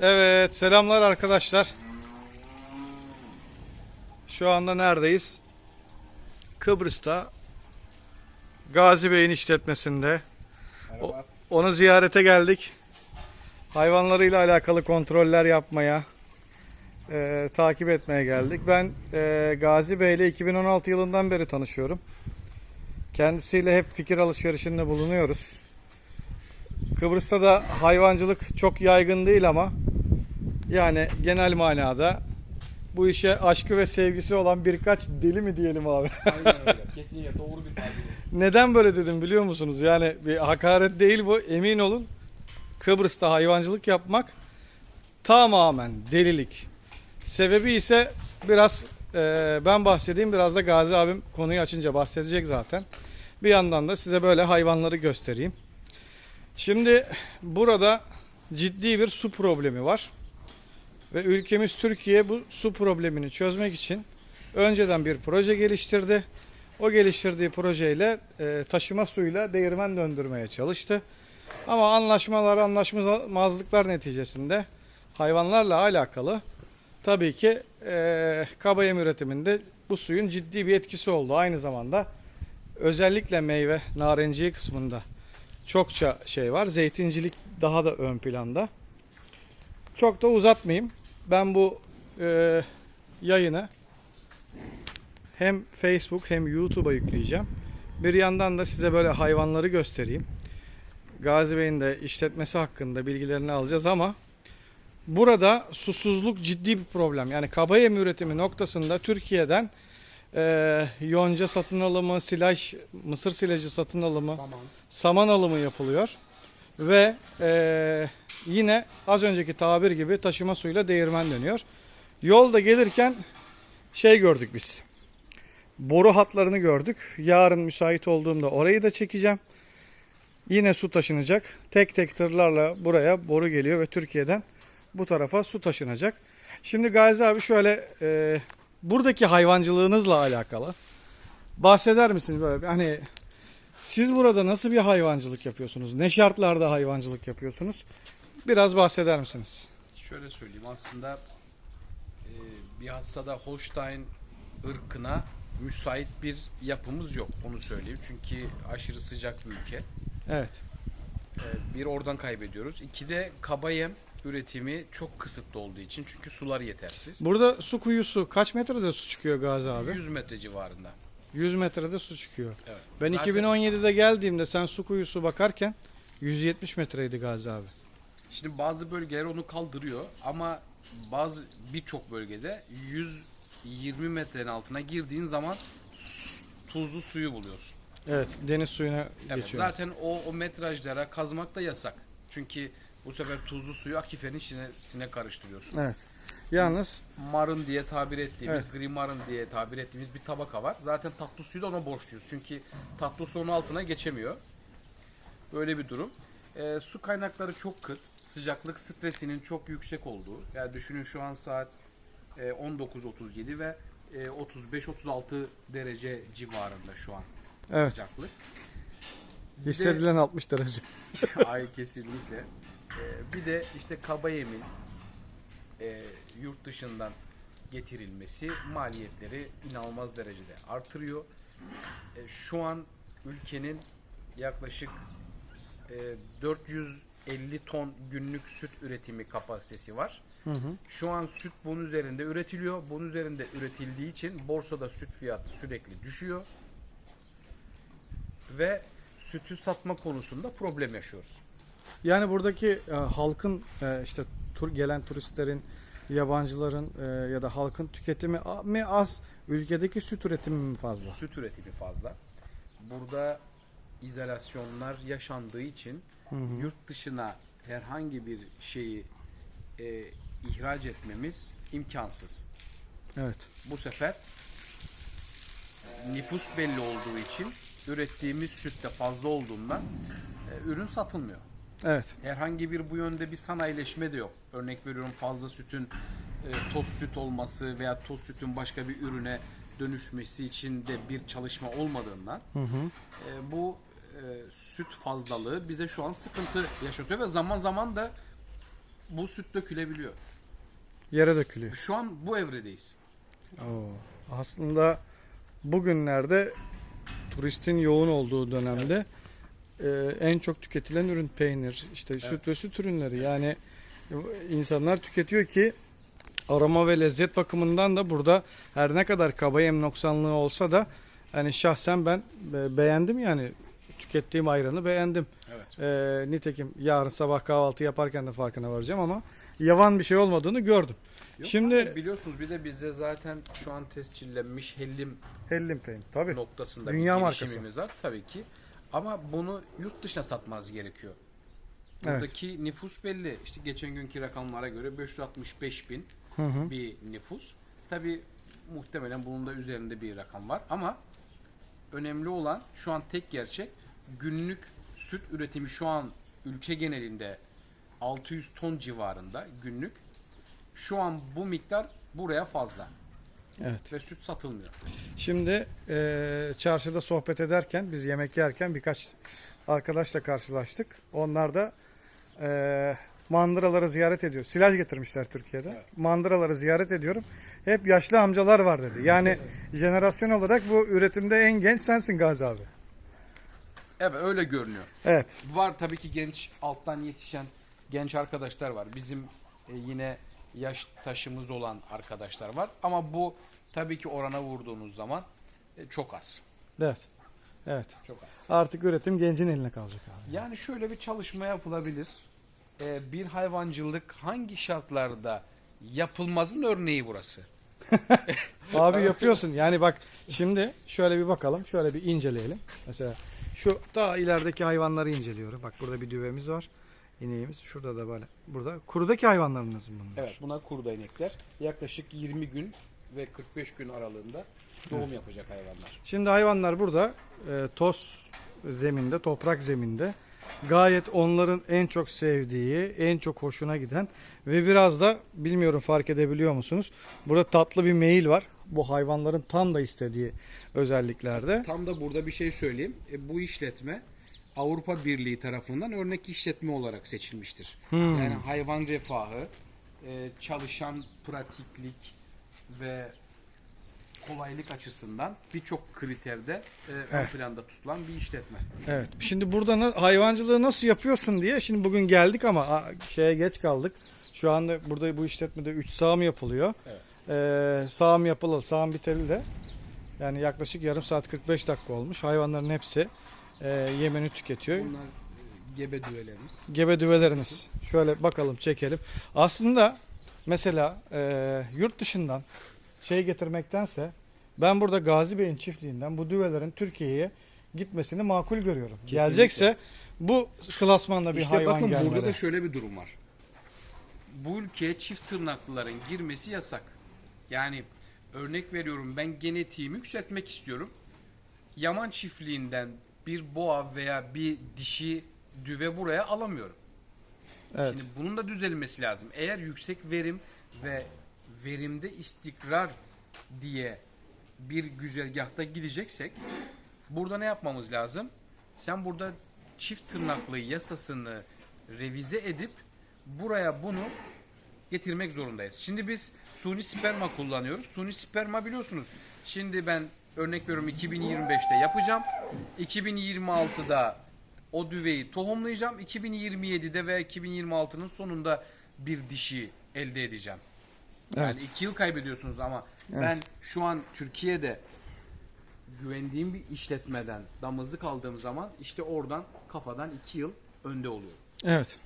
Evet, selamlar arkadaşlar. Şu anda neredeyiz? Kıbrıs'ta Gazi Bey'in işletmesinde. O- onu ziyarete geldik. Hayvanlarıyla alakalı kontroller yapmaya, e, takip etmeye geldik. Ben e, Gazi Bey ile 2016 yılından beri tanışıyorum. Kendisiyle hep fikir alışverişinde bulunuyoruz. Kıbrıs'ta da hayvancılık çok yaygın değil ama yani genel manada bu işe aşkı ve sevgisi olan birkaç deli mi diyelim abi? Aynen öyle. Kesinlikle doğru bir tabir. Neden böyle dedim biliyor musunuz? Yani bir hakaret değil bu emin olun. Kıbrıs'ta hayvancılık yapmak tamamen delilik. Sebebi ise biraz e, ben bahsedeyim biraz da Gazi abim konuyu açınca bahsedecek zaten. Bir yandan da size böyle hayvanları göstereyim. Şimdi burada ciddi bir su problemi var. Ve ülkemiz Türkiye bu su problemini çözmek için önceden bir proje geliştirdi. O geliştirdiği projeyle e, taşıma suyuyla değirmen döndürmeye çalıştı. Ama anlaşmalar, anlaşmazlıklar neticesinde hayvanlarla alakalı tabii ki e, kaba yem üretiminde bu suyun ciddi bir etkisi oldu. Aynı zamanda özellikle meyve, narenciye kısmında çokça şey var. Zeytincilik daha da ön planda. Çok da uzatmayayım. Ben bu e, yayını hem Facebook hem YouTube'a yükleyeceğim. Bir yandan da size böyle hayvanları göstereyim. Gazi Bey'in de işletmesi hakkında bilgilerini alacağız ama burada susuzluk ciddi bir problem. Yani kaba yem üretimi noktasında Türkiye'den e, yonca satın alımı, silaj, mısır silajı satın alımı, Saman. saman alımı yapılıyor. Ve e, yine az önceki tabir gibi taşıma suyuyla değirmen dönüyor. Yolda gelirken şey gördük biz. Boru hatlarını gördük. Yarın müsait olduğumda orayı da çekeceğim. Yine su taşınacak. Tek tek tırlarla buraya boru geliyor ve Türkiye'den bu tarafa su taşınacak. Şimdi Gazi abi şöyle e, buradaki hayvancılığınızla alakalı bahseder misiniz böyle hani siz burada nasıl bir hayvancılık yapıyorsunuz? Ne şartlarda hayvancılık yapıyorsunuz? Biraz bahseder misiniz? Şöyle söyleyeyim aslında e, bir hastada Holstein ırkına müsait bir yapımız yok onu söyleyeyim. Çünkü aşırı sıcak bir ülke. Evet. E, bir oradan kaybediyoruz. İki de kaba yem üretimi çok kısıtlı olduğu için çünkü sular yetersiz. Burada su kuyusu kaç metrede su çıkıyor Gazi abi? 100 metre civarında. 100 metrede su çıkıyor. Evet. Ben Zaten 2017'de geldiğimde sen su kuyusu bakarken 170 metreydi Gazi abi. Şimdi bazı bölgeler onu kaldırıyor ama bazı birçok bölgede 120 metrenin altına girdiğin zaman tuzlu suyu buluyorsun. Evet, deniz suyuna Evet, geçiyor. zaten o, o metrajlara kazmak da yasak. Çünkü bu sefer tuzlu suyu akiferin içine sine karıştırıyorsun. Evet. Yalnız Marın diye tabir ettiğimiz, Evet. gri marın diye tabir ettiğimiz bir tabaka var. Zaten tatlı suyu da ona borçluyuz. Çünkü tatlı su onun altına geçemiyor. Böyle bir durum. Ee, su kaynakları çok kıt. Sıcaklık stresinin çok yüksek olduğu. Yani düşünün şu an saat e, 19.37 ve e, 35-36 derece civarında şu an Evet. sıcaklık. hissedilen 60 derece. Ay kesinlikle. Ee, bir de işte kaba yemin e, yurt dışından getirilmesi maliyetleri inanılmaz derecede artırıyor. E, şu an ülkenin yaklaşık e, 450 ton günlük süt üretimi kapasitesi var. Hı hı. Şu an süt bunun üzerinde üretiliyor. Bunun üzerinde üretildiği için borsada süt fiyatı sürekli düşüyor. Ve sütü satma konusunda problem yaşıyoruz. Yani buradaki e, halkın e, işte tur gelen turistlerin, yabancıların e, ya da halkın tüketimi mi az, ülkedeki süt üretimi mi fazla? Süt üretimi fazla. Burada izolasyonlar yaşandığı için Hı hı. yurt dışına herhangi bir şeyi e, ihraç etmemiz imkansız. Evet. Bu sefer nüfus belli olduğu için ürettiğimiz süt de fazla olduğundan e, ürün satılmıyor. Evet. Herhangi bir bu yönde bir sanayileşme de yok. Örnek veriyorum fazla sütün e, toz süt olması veya toz sütün başka bir ürüne dönüşmesi için de bir çalışma olmadığından Hı hı. e, bu e, süt fazlalığı bize şu an sıkıntı yaşatıyor ve zaman zaman da bu süt dökülebiliyor. Yere dökülüyor. Şu an bu evredeyiz. Oo. Aslında bugünlerde turistin yoğun olduğu dönemde e, en çok tüketilen ürün peynir, işte süt ve süt ürünleri. Yani insanlar tüketiyor ki aroma ve lezzet bakımından da burada her ne kadar kaba yem noksanlığı olsa da hani şahsen ben be- beğendim yani tükettiğim ayranı beğendim. Evet. E, nitekim yarın sabah kahvaltı yaparken de farkına varacağım ama yavan bir şey olmadığını gördüm. Yok Şimdi abi, biliyorsunuz bir de bizde zaten şu an tescillenmiş hellim hellim peynir tabii. noktasında Dünya bir markası. var tabii ki. Ama bunu yurt dışına satmanız gerekiyor. Buradaki nüfus belli. İşte geçen günkü rakamlara göre 565 bin Hı hı. bir nüfus. Tabii muhtemelen bunun da üzerinde bir rakam var ama önemli olan şu an tek gerçek günlük süt üretimi şu an ülke genelinde 600 ton civarında günlük. Şu an bu miktar buraya fazla Evet. ve süt satılmıyor. Şimdi e, çarşıda sohbet ederken biz yemek yerken birkaç arkadaşla karşılaştık. Onlar da e, mandıraları ziyaret ediyor. Silaj getirmişler Türkiye'de. Evet. Mandıraları ziyaret ediyorum. Hep yaşlı amcalar var dedi. Yani jenerasyon olarak bu üretimde en genç sensin Gazi abi. Evet öyle görünüyor. Evet. Var tabii ki genç alttan yetişen genç arkadaşlar var. Bizim e, yine yaş taşımız olan arkadaşlar var. Ama bu tabii ki orana vurduğunuz zaman e, çok az. Evet. Evet. Çok az. Artık üretim gencin eline kalacak abi. Yani şöyle bir çalışma yapılabilir. E, bir hayvancılık hangi şartlarda yapılmazın örneği burası. Abi yapıyorsun. Yani bak şimdi şöyle bir bakalım. Şöyle bir inceleyelim. Mesela şu daha ilerideki hayvanları inceliyorum. Bak burada bir düvemiz var. İneğimiz. Şurada da böyle. Burada kurudaki hayvanlarınız mı bunlar? Evet bunlar kurda inekler. Yaklaşık 20 gün ve 45 gün aralığında doğum yapacak hayvanlar. Şimdi hayvanlar burada e, toz zeminde, toprak zeminde gayet onların en çok sevdiği, en çok hoşuna giden ve biraz da bilmiyorum fark edebiliyor musunuz? Burada tatlı bir meyil var. Bu hayvanların tam da istediği özelliklerde. Tam da burada bir şey söyleyeyim. E, bu işletme Avrupa Birliği tarafından örnek işletme olarak seçilmiştir. Hmm. Yani hayvan refahı, e, çalışan pratiklik ve kolaylık açısından birçok kriterde e, ön Evet. planda tutulan bir işletme. Evet. Şimdi burada hayvancılığı nasıl yapıyorsun diye şimdi bugün geldik ama şeye geç kaldık. Şu anda burada bu işletmede 3 sağım yapılıyor. Evet. Ee, sağım yapılalı, sağım biteli de yani yaklaşık yarım saat 45 dakika olmuş. Hayvanların hepsi e, yemini tüketiyor. Bunlar e, gebe düvelerimiz. Gebe düveleriniz. Şöyle bakalım çekelim. Aslında mesela e, yurt dışından şey getirmektense ben burada Gazi Bey'in çiftliğinden bu düvelerin Türkiye'ye gitmesini makul görüyorum. Kesinlikle. Gelecekse bu klasmanda bir İşte hayvan bakın gelmeli. burada da şöyle bir durum var. Bu ülkeye çift tırnaklıların girmesi yasak. Yani örnek veriyorum ben genetiğimi yükseltmek istiyorum. Yaman çiftliğinden bir boğa veya bir dişi düve buraya alamıyorum. Evet. Şimdi bunun da düzelmesi lazım. Eğer yüksek verim ve verimde istikrar diye bir güzergahta gideceksek burada ne yapmamız lazım? Sen burada çift tırnaklı yasasını revize edip buraya bunu getirmek zorundayız. Şimdi biz suni sperma kullanıyoruz. Suni sperma biliyorsunuz. Şimdi ben örnek veriyorum 2025'te yapacağım. 2026'da o düveyi tohumlayacağım. 2027'de veya 2026'nın sonunda bir dişi elde edeceğim. Yani iki yıl kaybediyorsunuz ama ben şu an Türkiye'de güvendiğim bir işletmeden damızlık aldığım zaman işte oradan kafadan iki yıl önde oluyor. Evet.